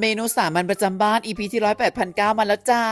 เมนูสามัญประจำบ้าน EP ที่ร้อยแปดพันเก้ามาแล้วจ้า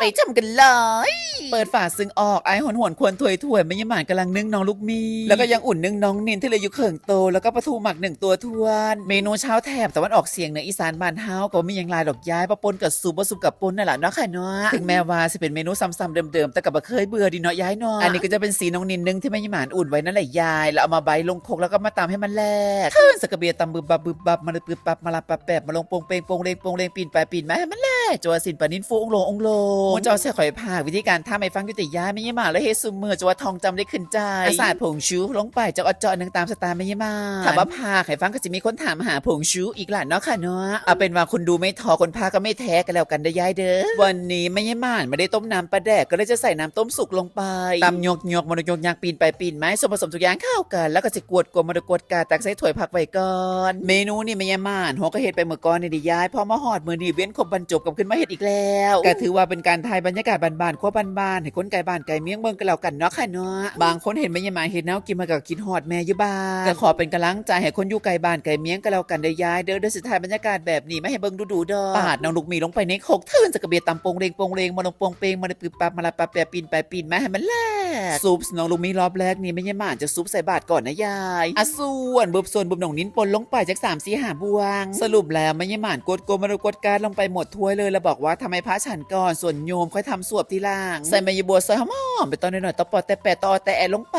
ไปชมกันเลย เปิดฝาซึ่งออกไอหวนหวนควรถวยถวยไม่ยหมานกำลังนึ่งน้องลูกมี แล้วก็ยังอุ่นนึ่งน้องนินที่เหลยอยู่เขิงโต แล้วก็ปลาทูหมักหนึ่งตัวทวน เมนูเช้าแถบแต่วันออกเสียงเหนืออีสานบ้านเฮาก็มีอย่างลายดอกย้ายปะปนกับซุปปะซุปกับปนนั่นแหละเนาะค่ะเนาะถึงแม้ว่าจะเป็นเมนูซ้ำๆเดิมๆแต่กับบ่เคยเบื่อดีเนาะย้ายเนาะอันนี้ก็จะเป็นสีน้องนินนึ่งที่ไม่ยหมานอุ่นไว้นั่นแหละยาย แล้วเอามาใบลงโคกแล้วก็มาตำให้มันแหลกขึ้นสกกระเบียตำบึบบับบึบบับมาเลยบึบบับมาลาปะแปบมาลงโปงเปงโปงงเลงโปงเลงปีนไปปีนมาให้มันแหลก จัวสินปานินฟูองโลองโลมนจอเสียข่อยผากวิธีการทำให้ฟังอยุติยายไม่ยหมานแล้วเฮซุมมือจัวทองจำได้ขึ้นใจอาศาสตร์ผงชูลงไปจะอดเจอหนึ่งตามสไตล์ไม่ยหมานถามว่าผากให้ฟังก็จะมีคนถามหาผงชูอีกหล่ะเนาะค่ะเนาะเอาเป็นว่าคุณดูไม่ทอคนพาก็ไม่แท้กันแล้วกันได้อยายเด้อวันนี้ไม่ยหมานไม่ได้ต้มน้ำปลาแดกก็เลยจะใส่น้ำต้มสุกลงไปตำยกยกมันยกยากปีนไปปีนไม้ส่วนผสมทุกอย่างเข้ากัน แล้วก็จะกวดกวดมันกวดกาตักใส่ถ้วยผักไว้ก่อน เมนูนี่ไม่ยหมานหัวก็เฮ็ดไปเมื่อก่อนนี่ดิยายพอมาหอดมือนี่เว้นครบบรรจบกับขึ้นมาเห็ดอีกแล้วก็ถือว่าเป็นการถ่ายบรรยากาศบานๆครัวบานๆให้คนไกลบ้านไกลเมียงเบิ่งกันแล้วกันเนาะค่ะเนาะบางคนเห็นไม่ยหมาเห็นแนวกินมากับคิดหอดแม่อยู่บ้านก็ขอเป็นกำลังใจให้คนอยู่ไกลบ้านไกลเมียงกันแล้วกันได้ย้ายเด้อเด้อสุดท้ายบรรยากาศแบบนี้ไม่ให้เบิ่งดูๆเด้อปาดน้องลูกมีลงไปในโคกทื่นจะกระเบียดตำปงเรงปงเรงมาลงปงเปงมาเลยปึ๊บปับมาละปั๊บแปะปีนไปปีนมาให้มันแล ก ซุปน้องลูกมีรอบแรกนี่ไม่ยหมานจะซุปใส่บาตรก่อนนะยายอะส่วนบุบส่วนบุบหนองนิ้นปนลงไปจากสามสี่หาบวง สรุปแล้วไม่ยหมานกดโกมารกดการลงไปหมดถ้วยเลยแล้วบอกว่าทำไมพระฉันก่อนส่วนโยมค่อยทำสวบทีล่าง ใส่ใบยบัวซอยหอมไปตอนหน่อยๆตอปอแต่แปะตอแต่แอลงไป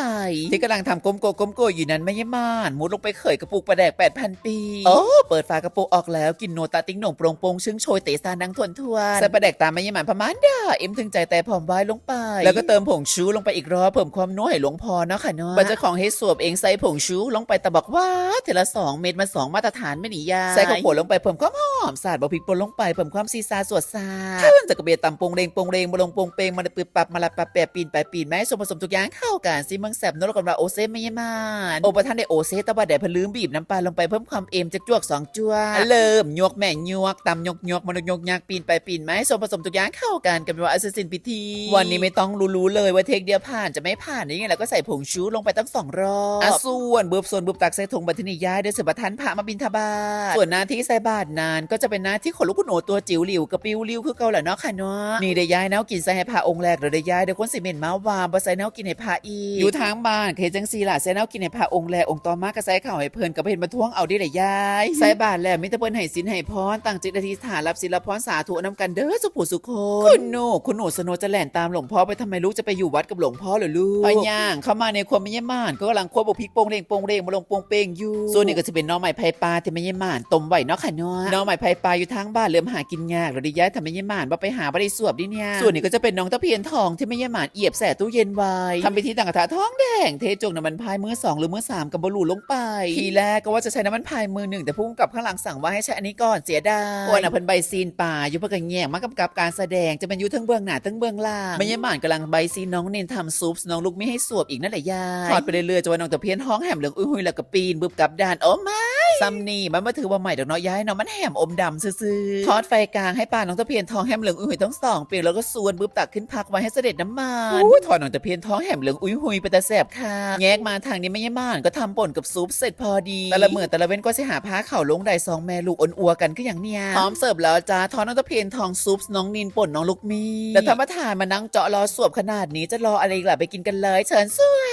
ที่กำลังทำก้มโกก้มโกอยู่นั้นไม่ยหมานมุดลงไปเขยกระปุกปลาแดกแปดพันปีโอ้เปิดฝากระปุกออกแล้วกินโนตาติ้งหน่งโปรงโปงชึ่งโชยเตะซานังทวนทวนใส่ปลาแดกตามไม่ยหมานประมาณด่าเอ็มถึงใจแต่ผอมไว้ลงไป แล้วก็เติมผงชูลงไปอีกรอบเพิ่มความนัวให้หลวงพอเนาะค่ะเนาะบัจเจ้าของเฮดสวบเองใส่ผงชูลงไปตะบอกว่าเทละสองเม็ดมาสองมาตรฐานไม่หนียาใส่ข้าวโพดลงไปเพิ่มความหอ อมสาดบะพริกป่นลงไปเพิ่มความซีซาสวดซาขึ้นจากกระเบียดตำปงเรงปงเรงมาลงปงเปงมาปืบปับมาละปับแปะปีนไปปีนแม่ส่วนผสมทุกอย่างเข้ากันซิเมืองแสบนรกกันว่าโอเซไม่ยมานโอประทานได้โอเซตะบัดแดดพะลืมบีบน้ำปลาลงไปเพิ่มความเอ็มจากจวกสองจวกเริ่มยวกแม่ยวกตำยกยกมันยกยักปีนไปปีนแม่ส่วนผสมทุกอย่างเข้ากันกันว่าอัศสินพิธี วันนี้ไม่ต้องรู้ๆเลยว่าเทคเดียวผ่านจะไม่ผ่านนี่ไงแล้วก็ใส่ผงชูลงไปตั้งสองรอบอะส่วนเบือบส่วนเบือบตักใส่ถุงบัตรนิยายดี๋ยสืบทานพระมาบินทบาทส่วนหน้าที่ใส่บาทนานก็จะเป็นหน้าที่ของลูกคุณโอตัวจิ๋วหลิวกระปิวหลิวคือเก่าแหละเนาะค่ะเนาะนี่ได้ย้ายแนวกินใส่ให้พระองค์แรกเดี๋ยวได้ย้ายเดี๋ยวคนสิเมนมาวามบ่ใส่แนวกินให้พระอีกอยู่ทางบ้านเคจังซีล่ะใส่แนวกินให้พระองค์แรกองค์ต่อมาก็ใส่ข้าวให้เพิ่นกับเพิ่นมาท่วงเอาได้ได้ย้ายใส่บาทแล้วมิตรเพิ่นให้สินให้พรตั้งจิตอธิษฐานรับศิลพรสาธุนำกันเด้อสุผู้สุคนคุณโนคุณโนสโนจะแล่นตามหลวงพ่อไปทำไมลูกจะไปอยู่วัดกับหลวงพ่อเหรอลูกไปย่างเข้ามาในความไม่ยม่านก็กำลังควบบุพริกโป่งเร่งโป่งเร่งมาลงโป่งเป้งอยู่ส่วนนี้ก็จะเป็นหน้องใหม่ไผ่ปลาที่ไม่ยม่านต้มไว้เนาะค่ะเนาะหน้องใหม่ไผ่ปลาอยู่ทางบ้านเริ่มหากินยากเราได้ย้ายทำไม่ยมานว่าไปหาบ่ได้สวบดิเนี่ยส่วนนี้ก็จะเป็นน้องตะเพียนทองที่ไม่ยมานเอียบแส่ตู้เย็นไว้ทำพิธีต่างกระทะท้องแดงเทจงน้ำมันพายมือสองหรือมือสามกับบลูลงไป ทีแรกก็ว่าจะใช้น้ำมันพายมือหนึ่งแต่พุ่งกับข้างหลังสั่งว่าให้ใช้อันนี้ก่อนเสียดายวันน่ะเพิ่นใบซีนป่าอยู่เพื่อกันแย่งมากำกับการแสดงจะเป็นยูทั้งเบื้องหน้าทั้งเบื้องล่างไม่ยมานกำลังใบซีนน้องเนนทำซุปน้องลูกไม่ให้สวบอีกนั่นแหละยายถอดไปเรื่อยๆจนว่าน้องตะเพียนห้องแหมเหลืองอุ้ยแล้วก็ปีนบึบกับด้านโอ้ไม่ ซัมนี่มันมาถือว่าใหม่ดอกเนาะย้ายเนาะมันแหมอมดำซื่อๆทอดไฟกลางให้ปลาน้องตะเพียนทองแหมเหลืองอุ้ยหุยทั้งสองเปียกแล้วก็ส่วนบึบตักขึ้นพักไว้ให้เสด็จน้ำมันอุ้ยทอดน้องตะเพียนทองแหมเหลืองอุ้ยหุยไปแต่แสบค่ะแยกมาทางนี้ไม่ยม่านก็ทำป่นกับซุปเสร็จพอดีแต่ละเมื่อแต่ละเว้นก็สิหาผ้าเข่าลงได้สองแม่ลูกอ่อนอัวกันก็อย่างเนี้ยพร้อมเสิร์ฟแล้วจ้าทอดน้องตะเพียนทองซุปน้องนินป่นน้องลูกมีแล้วธรรมทานมานั่งเจาะรอสวบขนาดนี้จะรออะไรอีกล่ะไปกินกันเลย เชิญสว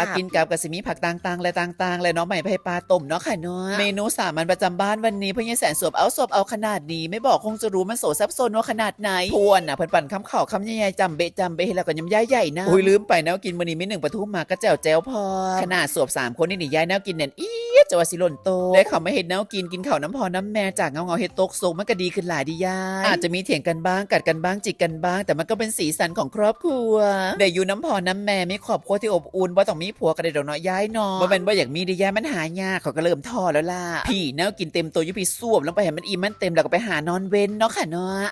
ผักกินกับกระสิมีผักต่างๆและต่างๆ และน้องใหม่ไผ่ปลาต้มเนาะค่ะเนาะเมนูสามัญประจำบ้านวันนี้เพื่อนยายแสนสวบเอาสวบเอาขนาดนี้ไม่บอกคงจะรู้มันโสซับซ้อนว่าขนาดไหนทวนอะเพิ่นปั่นคำข่าวคำใหญ่ๆจำเบะจำเบะให้แล้วก็ยำย่ายใหญ่นะอุ้ยลืมไปนะว่ากินมื้อนี้มีหนึ่งปลาทูหมากกระแจวแจวพอ ขนาดสวบสามคนนี่นี่ยายแนวกินเน่นอีดจะว่าสิหล่นโตและเขาไม่เห็นแนวกินกินข้าวน้ำพอน้ำแม่จากเงาเงาๆเฮ็ดตกโศกมันก็ดีขึ้นหลายดียายอาจจะมีเถียงกันบ้างกัดกันบ้างจิกกันบ้าง แต่มันก็เป็นสีสันของครอบครัวได้อยู่น้ำพอน้ำแม่มีครอบครัวที่อบอุ่นว่าต้องมีผัวกันได้ดอกเนาะย้ายเนาะบ่แม่นว่าอยากมีดีย้ายมันหายากเขาก็เริ่มท่อแล้วล่ะพี่แนวกินเต็มตัวยุพี่สวบลงไปให้มันอิ่มมันเต็มแล้วก็ไปหานอนเว้นเนาะค่ะเนาะ